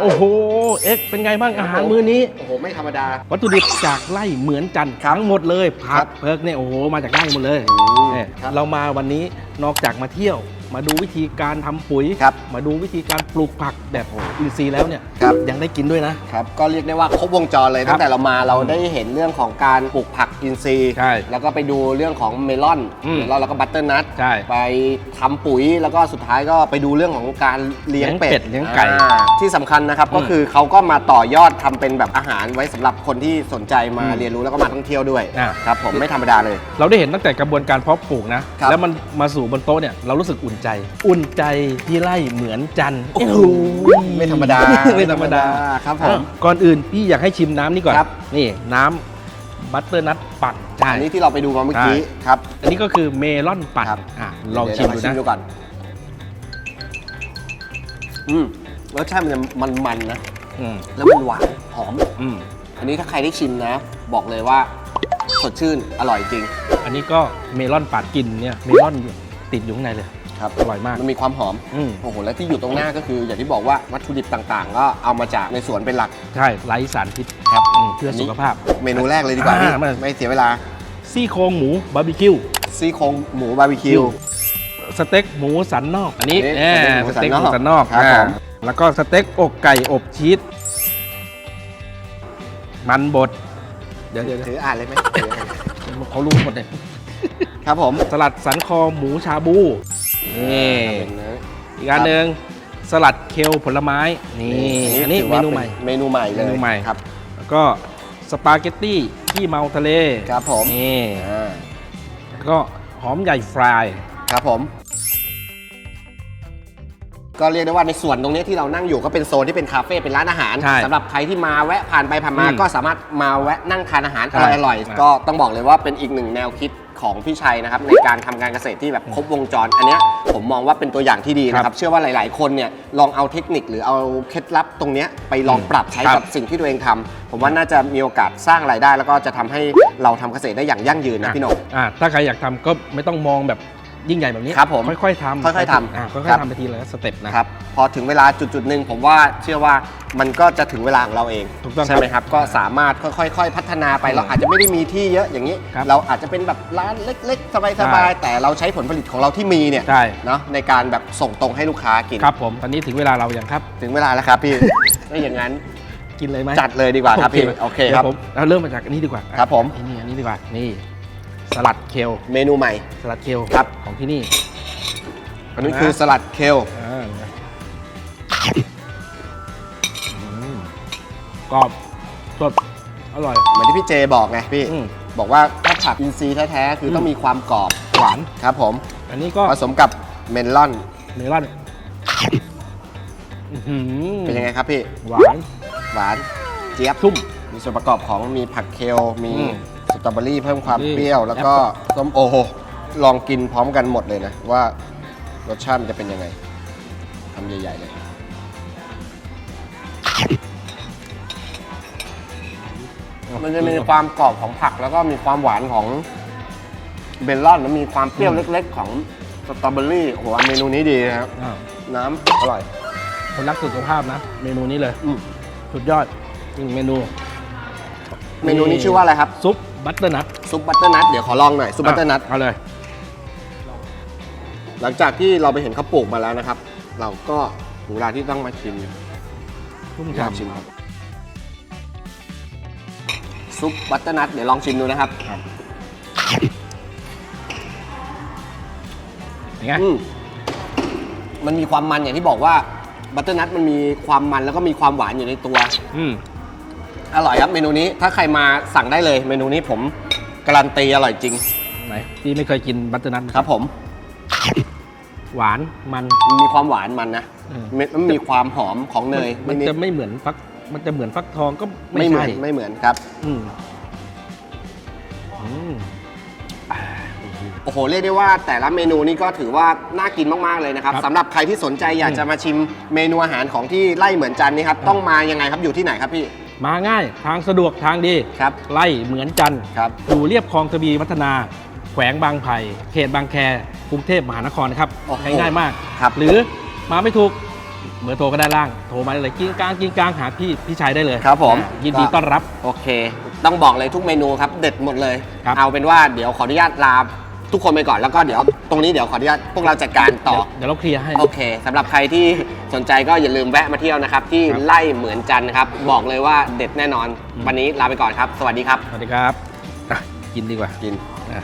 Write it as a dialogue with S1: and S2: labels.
S1: โอ้โห เอ็กซ์เป็นไงบ้างอาหารมื้อนี้
S2: โอ้โห ไม่ธรรมดา
S1: วัตถุดิบจากไร่เหมือนจันทร์ทั้งหมดเลยผั
S2: ครั
S1: ก
S2: บ
S1: เพิกเนี่ยโอ้โห มาจากไร่หมดเลย
S2: อืม
S1: เนี่ย
S2: ครับ
S1: เรามาวันนี้นอกจากมาเที่ยว มาดูวิธีการทำปุ๋ย
S2: ครับ
S1: มาดูวิธีการปลูกผักแบบอินทรีย์แล้วเนี่ย
S2: ครับ
S1: ยังได้กินด้วยนะ
S2: ครับก็เรียกได้ว่าครบวงจรเลย
S1: ครับ
S2: ตั้งแต่เรามาเราได้เห็นเรื่องของการปลูกผักอินทรีย์
S1: ใช่
S2: แล้วก็ไปดูเรื่องของเมลอน
S1: อืม
S2: เมลอนแล้วก็บัตเตอร์นัท
S1: ใช่
S2: ไปทำปุ๋ยแล้วก็สุดท้ายก็ไปดูเรื่องของการเลี้ยงเป็ด
S1: เลี้ยงเป็ดเลี้ยงไก่
S2: อ่าที่สำคัญนะครับ
S1: อืม
S2: ก็คือเขาก็มาต่อยอดทำเป็นแบบอาหารไว้สำหรับคนที่สนใจมา
S1: อืม
S2: เรียนรู้แล้วก็มาท่องเที่ยวด้วย
S1: อ่า
S2: ครับผมไม่ธรรมดาเลย
S1: เราได้เห็นตั้งแต่กระบวนการเพาะปลูกนะ
S2: ครับ
S1: แล้วมันมาสู่บนโต๊ะเนี่ยเรารู้สึกอุ่นใจอุ่นใจที่ไร่เหมือนจันทร์
S2: โอ้โห
S1: โอ้โห
S2: ไม่ธรรมดา
S1: ไม่ธรรมดา
S2: ครับผม
S1: อะก่อนอื่นพี่อยากให้ชิมน้ำนี่ก่อน
S2: ครับ
S1: นี่น้ำบัตเตอร์นัทปั่นใช่
S2: อันนี้ที่เราไปดูมาเมื่อกี้ครับ
S1: อันนี้ก็คือเมลอนปั่น
S2: ครับ
S1: อะลองชิมดู
S2: เยวเราา
S1: นะ
S2: ดูก่อนอืมรสชาติมันจะมันๆนะ
S1: อืม
S2: แล้วมันหวานหอม
S1: อืม
S2: อันนี้ถ้าใครได้ชิมนะ บอกเลยว่าสดชื่นอร่อยจริง
S1: อันนี้ก็เมลอนปั่นกินเนี่ยเมลอนอยู่ติดอยู่ข้างในเลย
S2: ครับ
S1: อร่อยมาก
S2: มันมีความหอม
S1: อืม
S2: โอ้โหและที่อยู่ตรงหน้าก็คือ อย่างที่บอกว่าวัตถุดิบต่างๆ ก็เอามาจากในสวนเป็นหลัก
S1: ใช่ไร้สารพิษ
S2: ครับ
S1: อืมเพื่อสุขภาพ
S2: เมนูแรกเลยดีกว่า
S1: อ่า
S2: พี่
S1: มา
S2: ไม่เสียเวลา
S1: ซี่โครงหมูบาร์บีคิว
S2: ซี่โครงหมูบาร์บีคิว
S1: สเต็กหมูสันนอก อันนี้
S2: นี่
S1: แหม
S2: ส
S1: ส
S2: เต็
S1: เต็
S2: ก
S1: ก
S2: ห
S1: ห
S2: มู
S1: มู
S2: สั
S1: สั
S2: น
S1: น
S2: น
S1: น
S2: อ
S1: อกก
S2: ครับ
S1: อ่า
S2: ผม
S1: แล้วก็สเต็กอกไก่อบชีสมันบดเดี๋ยวเดี๋ยวเดี๋ยว
S2: ถืออ่านเลยไหมถืออ่าน
S1: เขารู้หมดเลย
S2: ครับผม
S1: สลัดสันคอหมูชาบู นี่
S2: เป็นนะ
S1: อีกอันหนึ่งสลัดเคลผลไม้ นี่อันนี้
S2: ถื
S1: เม
S2: ว่า
S1: นูใหม่
S2: ป็เมนูใหม่เลย
S1: เมนูใหม่
S2: ครับ
S1: แล้วก็สปาเกตตี้ขี้เมาทะเล
S2: ครับผม
S1: นี่
S2: อ่า
S1: แล้วก็หอมใหญ่ฟราย
S2: ครับผม ก็เรียกได้ว่าในส่วนตรงนี้ที่เรานั่งอยู่ก็เป็นโซนที่เป็นคาเฟ่เป็นร้านอาหาร
S1: ใช่
S2: สำหรับใครที่มาแวะผ่านไปผ่านมา
S1: อืม
S2: ก็สามารถมาแวะนั่งทานอาหาร
S1: ใช่
S2: อร่อย
S1: ใช่
S2: ๆก็ต้องบอกเลยว่าเป็นอีกหนึ่งแนวคิด ของพี่ชัยนะครับในการทำการเกษตรที่แบบครบวงจร อันเนี้ยผมมองว่าเป็นตัวอย่างที่ดีนะค
S1: ครั
S2: รับ บ เชื่อว่าหลาย ๆ คนเนี่ยลองเอาเทคนิคหรือเอาเคล็ดลับตรงเนี้ยไปลองปรับใช้
S1: ครับ
S2: กับสิ่งที่ตัวเองทำผมว่าน่าจะมีโอกาสสร้างรายได้ แล้วก็จะทำให้เราทำเกษตรได้อย่างยั่งยืนนะพี่หนง
S1: อ่าถ้าใครอยากทำก็ไม่ต้องมองแบบ ยิ่งใหญ่แบบนี้
S2: ครับผม
S1: ค่อยๆทำ
S2: ค่อยๆทำ
S1: อ่าค่
S2: ครั
S1: อย
S2: บ
S1: ๆทำไปทีละสเต็ปนะ
S2: ครับพอถึงเวลาจุดๆหนึ่งผมว่าเชื่อว่ามันก็จะถึงเวลาของเราเอง
S1: ถูกต้อง
S2: ใช่ไหมครับก็สามารถค่อยๆ พัฒนาไป
S1: อืม
S2: เราอาจจะไม่ได้มีที่เยอะอย่างนี้
S1: ครับ
S2: เราอาจจะเป็นแบบร้านเล็ก ๆ สบายๆแต่เราใช้ผลผลิตของเราที่มีเนี่ย
S1: ใช่
S2: เนาะในการแบบส่งตรงให้ลูกค้ากิน
S1: ครับผมตอนนี้ถึงเวลาเราอย่างครับ
S2: ถึงเวลาแล้วครับพี่ถ้าอย่างนั้น
S1: กินเลยไหม
S2: จัดเลยดีกว่าครับพี่โอเคครับ
S1: ดี๋ยวผมเราเริ่มมาจากอันนี้ดีกว่า
S2: ครับผม
S1: อันนี้อันนี้ดีกว่านี่ สลัดเคล
S2: เมนูใหม่
S1: สลัดเคล
S2: ครับ
S1: ของที่นี่
S2: อันนี้
S1: นะ
S2: คือสลัดเคล
S1: อ่าอืมกรอบสดอร่อย
S2: เหมือนที่พี่เจบอกไงพี่
S1: อืม
S2: บอกว่าถ้าผักอินทรีย์แท้ๆคือต้องมีความกรอบ
S1: หวาน
S2: ครับผม
S1: อันนี้ก็
S2: ผสมกับเมลอน
S1: เมลอนอื้อหือ
S2: เป็นยังไงครับพี่
S1: หวาน
S2: หวานเจี๊ยบ
S1: ชุ่ม
S2: มีส่วนประกอบของมีผักเคลมี
S1: อืม
S2: ส ตรอเบอรี่เพิ่มความ
S1: นี่
S2: เปรี้ยว แล้วก็ส้มโอโหลองกินพร้อมกันหมดเลยนะว่ารสชาติมันจะเป็นยังไงทำใหญ่ ๆ เลย มันจะมีความกรอบของผักแล้วก็มีความหวานของเบลลอนแล้วมีความเปรี้ยวเล็ก ๆ ของสตรอเบอรี่โอ้โหเมนูนี้ดีนะครับ
S1: อ่า
S2: น้ำอร่อย
S1: คนรักสุขภาพนะ เมนูนี้เลย
S2: อืม
S1: สุดยอดจริงเมนู
S2: เมนูนี้ชื่อว่าอะไรครับ
S1: ซุป บัตเตอร์นัท
S2: ซุปบัตเตอร์นัทเดี๋ยวขอลองหน่อยซุปบัตเตอร์นัท
S1: เอาเลย
S2: หลังจากที่เราไปเห็นเขาปลูกมาแล้วนะครับ เราก็ถึงเวลาที่ต้องมาชิม
S1: ชุ่ม
S2: ลอง
S1: ฉ่ำ
S2: ชิมครับซุปบัตเตอร์นัทเดี๋ยวลองชิมดูนะครับ
S1: ครับเป็นไง
S2: อืมมันมีความมันอย่างที่บอกว่าบัตเตอร์นัทมันมีความมันแล้วก็มีความหวานอยู่ในตัว
S1: อืม
S2: อร่อยครับเมนูนี้ถ้าใครมาสั่งได้เลยเมนูนี้ผมการันตีอร่อยจริง
S1: ไหนพี่ไม่เคยกินบัตเตอร์นัท
S2: ครับผม
S1: หวานมัน
S2: มันมีความหวานมันนะ
S1: เออ
S2: มันมันมีความหอมของเนย
S1: มัน
S2: นิด
S1: จะไม่เหมือนฟัก มันจะเหมือนฟักทองก็
S2: ๆ
S1: ไม่
S2: ไม่เหมือ
S1: ใช่
S2: นไม่เหมือนครับ
S1: อืมอืมอ่า
S2: โอ้โห เรียกได้ว่าแต่ละเมนูนี่ก็ถือว่าน่ากินมาก ๆ เลยนะครับ
S1: ครับ
S2: สำหรับใครที่สนใจอยากจะมาชิมเมนูอาหารของที่ไร่เหมือนจันนี่ครับ ต้องมายังไงครับอยู่ที่ไหนครับพี่
S1: มาง่ายทางสะดวกทางดี
S2: ครับ
S1: ไล่เหมือนจันทร์
S2: ครับ
S1: อยู่เรียบคลองทวีวัฒนา แขวงบางไผ่เขตบางแคกรุงเทพมหานครนะครับ
S2: โอ้โห
S1: ง่ายๆมาก
S2: ครับ
S1: หรือมาไม่ถูกเบอร์โทรก็ด้านล่างโทรมาได้เลยกิ้งกลางกิ้งกลางหาพี่พี่ชายได้เลย
S2: ครับผม
S1: อ่ายินดีต้อนรับ
S2: โอเค ต้องบอกเลยทุกเมนูครับ เด็ดหมดเลย
S1: ครับ
S2: เอาเป็นว่าเดี๋ยวขออนุญาตลา ทุกคนไปก่อนแล้วก็เดี๋ยวตรงนี้เดี๋ยวขออนุญาตพวกเราจัดการต่อ
S1: เดี๋ยวเราเคลียร์ให้
S2: โอเคสำหรับใครที่สนใจก็อย่าลืมแวะมาเที่ยวนะครับ ที่
S1: ครับ
S2: ไล่เหมือนจันทร์นะครับ บอกเลยว่าเด็ดแน่นอน
S1: อืม
S2: วันนี้ลาไปก่อนครับ สวัสดีครับ
S1: สวัสดีครับอะกินดีกว่า
S2: กิน
S1: อะ